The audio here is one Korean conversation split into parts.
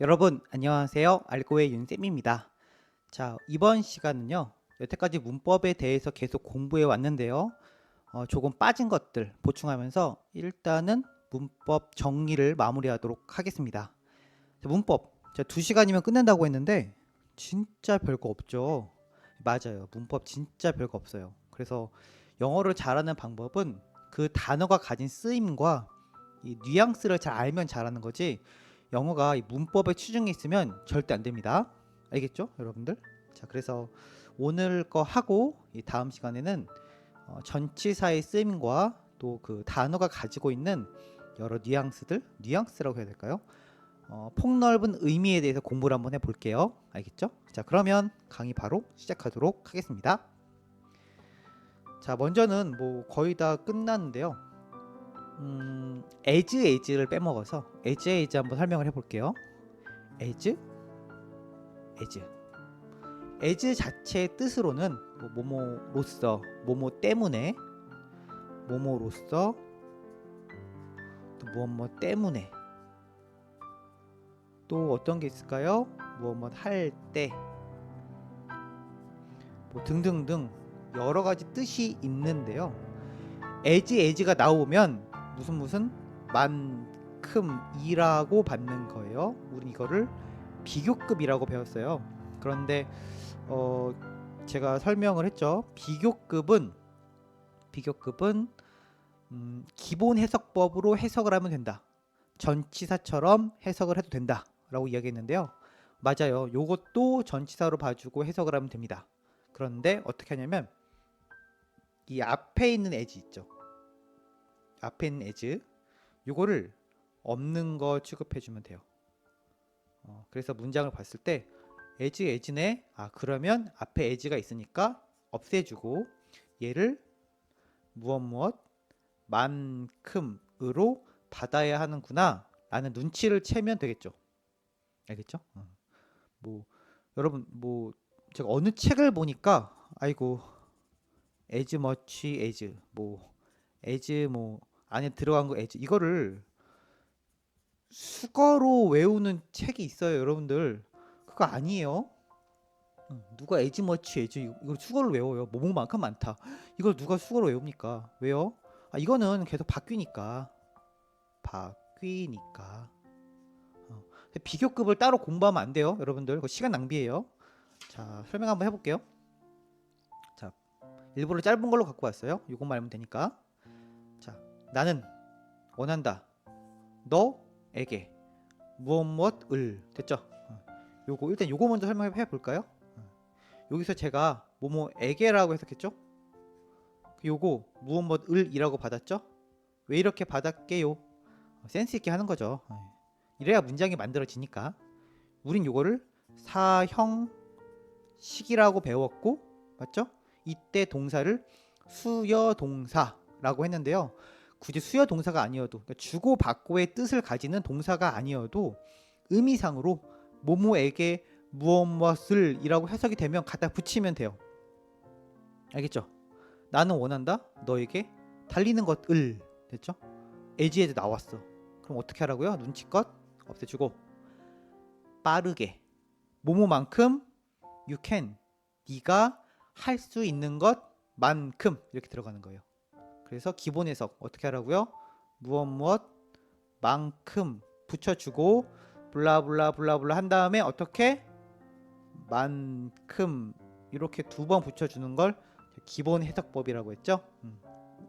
여러분 안녕하세요. 알고의 윤쌤입니다. 자 이번 시간은요. 여태까지 문법에 대해서 계속 공부해 왔는데요. 어, 조금 빠진 것들 보충하면서 일단은 문법 정리를 마무리하도록 하겠습니다. 자, 문법 자, 2시간이면 끝낸다고 했는데 진짜 별거 없죠. 맞아요. 문법 진짜 별거 없어요. 그래서 영어를 잘하는 방법은 그 단어가 가진 쓰임과 이 뉘앙스를 잘 알면 잘하는 거지 영어가 이 문법에 치중해 있으면 절대 안 됩니다. 알겠죠, 여러분들? 자, 그래서 오늘 거 하고 이 다음 시간에는 어, 전치사의 쓰임과 또 그 단어가 가지고 있는 여러 뉘앙스들, 뉘앙스라고 해야 될까요? 어, 폭넓은 의미에 대해서 공부를 한번 해볼게요. 알겠죠? 자, 그러면 강의 바로 시작하도록 하겠습니다. 자, 먼저는 뭐 거의 다 끝났는데요. 음, as as를 빼먹어서 as as 한번 설명을 해볼게요. as as as 자체의 뜻으로는 뭐 뭐뭐로서 뭐뭐 때문에 뭐뭐로서 또 뭐뭐 때문에 또 어떤 게 있을까요? 뭐뭐 할때 뭐 등등등 여러 가지 뜻이 있는데요. as as가 나오면 무슨 무슨 만큼이라고 받는 거예요. 우리 이거를 비교급이라고 배웠어요. 그런데 어 제가 설명을 했죠. 비교급은 비교급은 음, 기본 해석법으로 해석을 하면 된다. 전치사처럼 해석을 해도 된다라고 이야기했는데요. 맞아요. 요것도 전치사로 봐주고 해석을 하면 됩니다. 그런데 어떻게 하냐면 이 앞에 있는 as 있죠. 앞에 있는 as 요거를 없는 거 취급해 주면 돼요. 어, 그래서 문장을 봤을 때 as as네 아 그러면 앞에 as가 있으니까 없애주고 얘를 무엇 무엇 만큼으로 받아야 하는구나 라는 눈치를 채면 되겠죠. 알겠죠? 어. 뭐 여러분 뭐 제가 어느 책을 보니까 아이고 as much as 뭐 as 뭐 안에 들어간 거 as 이거를 수거로 외우는 책이 있어요, 여러분들. 그거 아니에요. 응, 누가 as 이- 이걸 수거로 외워요. 뭐뭐만큼 많다. 이걸 누가 수거로 외웁니까? 왜요? 아, 이거는 계속 바뀌니까. 바뀌니까. 어, 비교급을 따로 공부하면 안 돼요, 여러분들. 그거 시간 낭비예요. 자, 설명 한번 해볼게요. 자, 일부러 짧은 걸로 갖고 왔어요. 이것만 알면 되니까. 자, 나는 원한다. 너에게 무엇 무엇을 됐죠? 어, 요거 일단 요거 먼저 설명해 볼까요? 어, 여기서 제가 뭐뭐에게라고 해석했죠? 요거 무엇 무엇을이라고 받았죠? 왜 이렇게 받았게요? 어, 센스 있게 하는 거죠. 어, 이래야 문장이 만들어지니까. 우린 요거를 사형식이라고 배웠고 맞죠? 이때 동사를 수여 동사라고 했는데요. 굳이 수여 동사가 아니어도 그러니까 주고 받고의 뜻을 가지는 동사가 아니어도 의미상으로 무엇 무엇을이라고 해석이 되면 갖다 붙이면 돼요. 알겠죠? 나는 원한다. 너에게 달리는 것을 됐죠? 에지에도 나왔어. 그럼 어떻게 하라고요? 눈치껏 없애주고 빠르게 뭐뭐만큼 you can 네가 할 수 있는 것만큼 이렇게 들어가는 거예요. 그래서 기본 해석 어떻게 하라고요? 무엇 무엇 만큼 붙여주고 블라블라 블라블라 한 다음에 어떻게 만큼 이렇게 두 번 붙여주는 걸 기본 해석법이라고 했죠. 음.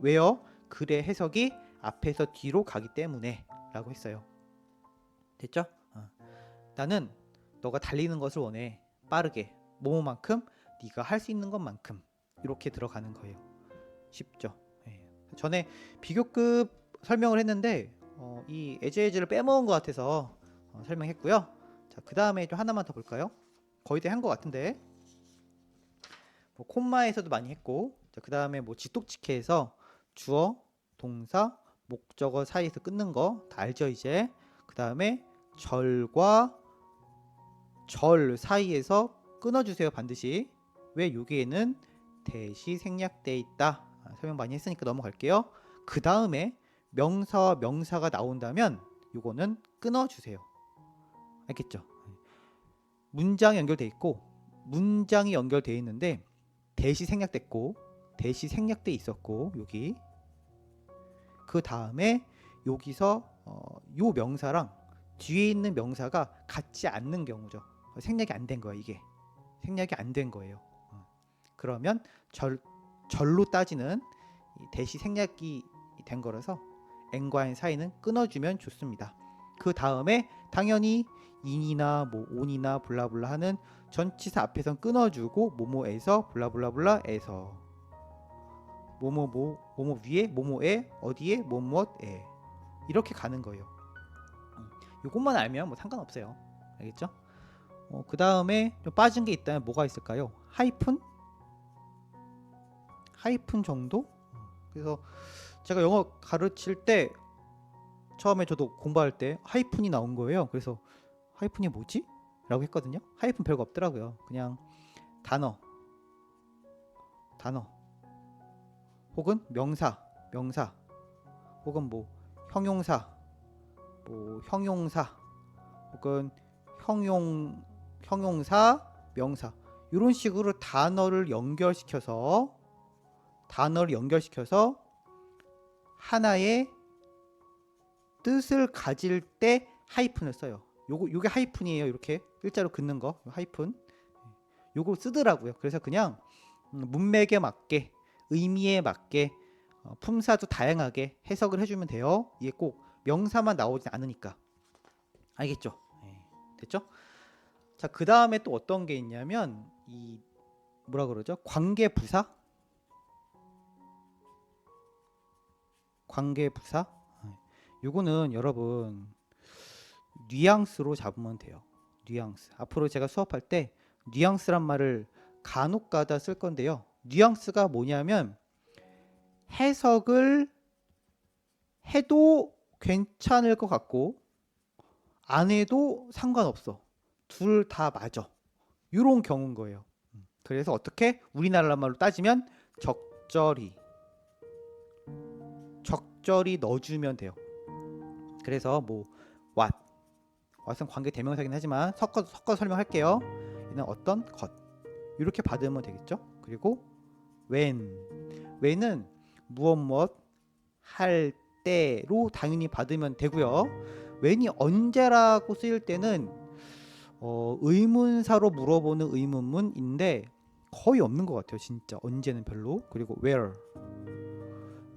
왜요? 글의 해석이 앞에서 뒤로 가기 때문에라고 했어요. 됐죠? 어. 나는 너가 달리는 것을 원해 빠르게 뭐뭐만큼 네가 할 수 있는 것만큼 이렇게 들어가는 거예요. 쉽죠? 예. 전에 비교급 설명을 했는데 어, 이 에즈에즈를 빼먹은 것 같아서 어, 설명했고요. 자, 그 다음에 또 하나만 더 볼까요? 거의 다 한 것 같은데 뭐 콤마에서도 많이 했고 자, 그 다음에 뭐 지톡지케에서 주어, 동사, 목적어 사이에서 끊는 거 다 알죠 이제 그 다음에 절과 절 사이에서 끊어주세요 반드시 왜 여기에는 대시 생략돼 있다 아, 설명 많이 했으니까 넘어갈게요 그 다음에 명사와 명사가 나온다면 요거는 끊어주세요 알겠죠? 문장이 연결돼 있고 문장이 연결돼 있는데 대시 생략됐고 대시 생략돼 있었고 여기 그 다음에 여기서 어, 요 명사랑 뒤에 있는 명사가 같지 않는 경우죠. 생략이 안 된 거예요 이게 생략이 안 된 거예요. 어. 그러면 절 절로 따지는 이 대시 생략이 된 거라서 n과 n 사이는 끊어주면 좋습니다. 그 다음에 당연히 인이나 뭐 온이나 블라블라 하는 전치사 앞에선 끊어주고 뭐뭐에서 블라블라블라에서 뭐뭐뭐 뭐뭐 위에 뭐뭐에 어디에 뭐뭐에 이렇게 가는 거예요. 음, 요것만 알면 뭐 상관없어요. 알겠죠? 어, 그 다음에 좀 빠진 게 있다면 뭐가 있을까요? 하이픈 하이픈 정도? 그래서 제가 영어 가르칠 때 처음에 저도 공부할 때 하이픈이 나온 거예요. 그래서 하이픈이 뭐지? 라고 했거든요. 하이픈 별거 없더라고요. 그냥 단어, 단어, 혹은 명사, 명사, 혹은 뭐 형용사, 뭐 형용사, 혹은 형용, 형용사, 명사 이런 식으로 단어를 연결시켜서 단어를 연결시켜서 하나의 뜻을 가질 때 하이픈을 써요. 요거 요게 하이픈이에요. 이렇게 일자로 긋는 거 하이픈. 요거 쓰더라고요. 그래서 그냥 음, 문맥에 맞게 의미에 맞게 어, 품사도 다양하게 해석을 해주면 돼요. 이게 꼭 명사만 나오진 않으니까. 알겠죠? 네, 됐죠? 자, 그 다음에 또 어떤 게 있냐면 이 뭐라 그러죠? 관계 부사? 관계 부사? 네. 요거는 여러분 뉘앙스로 잡으면 돼요. 뉘앙스. 앞으로 제가 수업할 때 뉘앙스란 말을 간혹가다 쓸 건데요. 뉘앙스가 뭐냐면 해석을 해도 괜찮을 것 같고 안 해도 상관없어. 둘 다 맞아. 이런 경우인 거예요. 음. 그래서 어떻게 우리나라 말로 따지면 적절히 적절히 넣어주면 돼요. 그래서 뭐 what what은 관계 대명사긴 하지만 섞어 섞어 설명할게요. 얘는 어떤 것 이렇게 받으면 되겠죠. 그리고 when when은 무엇 무엇 할 때로 당연히 받으면 되고요. when이 언제라고 쓰일 때는 어, 의문사로 물어보는 의문문인데 거의 없는 것 같아요. 진짜 언제는 별로. 그리고 where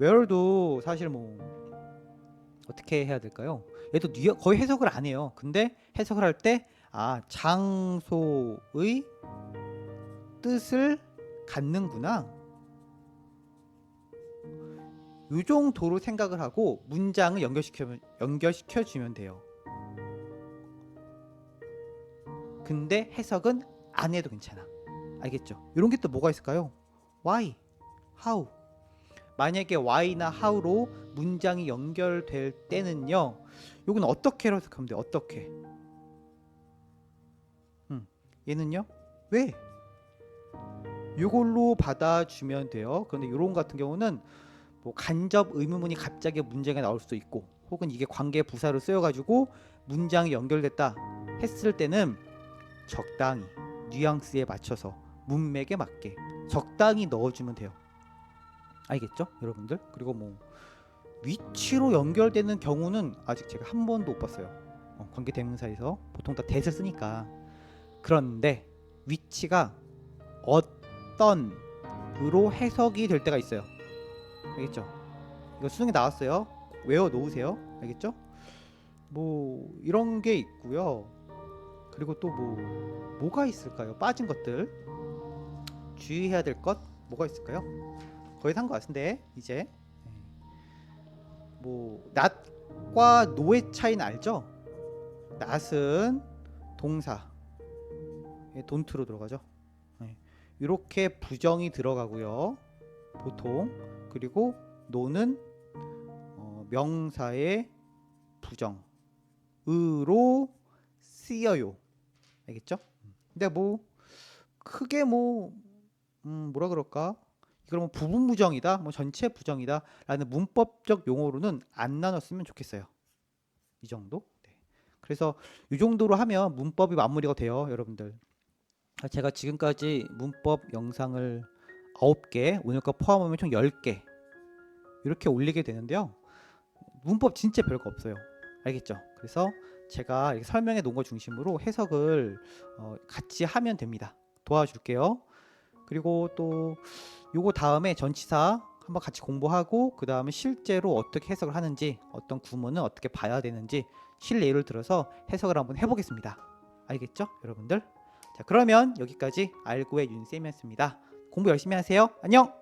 where도 사실 뭐 어떻게 해야 될까요? 얘도 뉘- 거의 해석을 안 해요. 근데 해석을 할 때 아 장소의 뜻을 갖는구나. 이 정도로 생각을 하고 문장을 연결시켜 연결시켜 주면 돼요. 근데 해석은 안 해도 괜찮아. 알겠죠? 이런 게 또 뭐가 있을까요? Why, how. 만약에 why나 how로 문장이 연결될 때는요. 요건 어떻게 해석하면 돼? 어떻게? 음, 얘는요? 왜? 요걸로 받아주면 돼요. 그런데 요런 같은 경우는 뭐 간접 의문문이 갑자기 문장에 나올 수도 있고 혹은 이게 관계 부사로 쓰여 가지고 문장이 연결됐다 했을 때는 적당히 뉘앙스에 맞춰서 문맥에 맞게 적당히 넣어주면 돼요. 알겠죠, 여러분들? 그리고 뭐 위치로 연결되는 경우는 아직 제가 한 번도 못 봤어요. 어, 관계 대명사에서 보통 다 대를 쓰니까 그런데 위치가 어떤으로 해석이 될 때가 있어요. 알겠죠? 이거 수능에 나왔어요. 외워 놓으세요. 알겠죠? 뭐 이런 게 있고요. 그리고 또 뭐 뭐가 있을까요? 빠진 것들 주의해야 될 것 뭐가 있을까요? 거의 산 것 같은데 이제 뭐 낫과 노의 차이는 알죠? 낫은 동사 예, 돈트로 들어가죠. 예. 이렇게 부정이 들어가고요. 보통 그리고 노는 어, 명사의 부정으로 쓰여요. 알겠죠? 근데 뭐 크게 뭐 음, 뭐라 그럴까? 그러면 부분 부정이다, 뭐 전체 부정이다라는 문법적 용어로는 안 나눴으면 좋겠어요. 이 정도. 네. 그래서 이 정도로 하면 문법이 마무리가 돼요, 여러분들. 아, 제가 지금까지 문법 영상을 9개, 오늘 거 포함하면 총 10개 이렇게 올리게 되는데요. 문법 진짜 별거 없어요. 알겠죠? 그래서 제가 설명해 놓은 거 중심으로 해석을 어, 같이 하면 됩니다. 도와줄게요. 그리고 또 요거 다음에 전치사 한번 같이 공부하고 그 다음에 실제로 어떻게 해석을 하는지 어떤 구문은 어떻게 봐야 되는지 실례를 들어서 해석을 한번 해보겠습니다. 알겠죠, 여러분들? 자, 그러면 여기까지 알고의 윤쌤이었습니다. 공부 열심히 하세요. 안녕.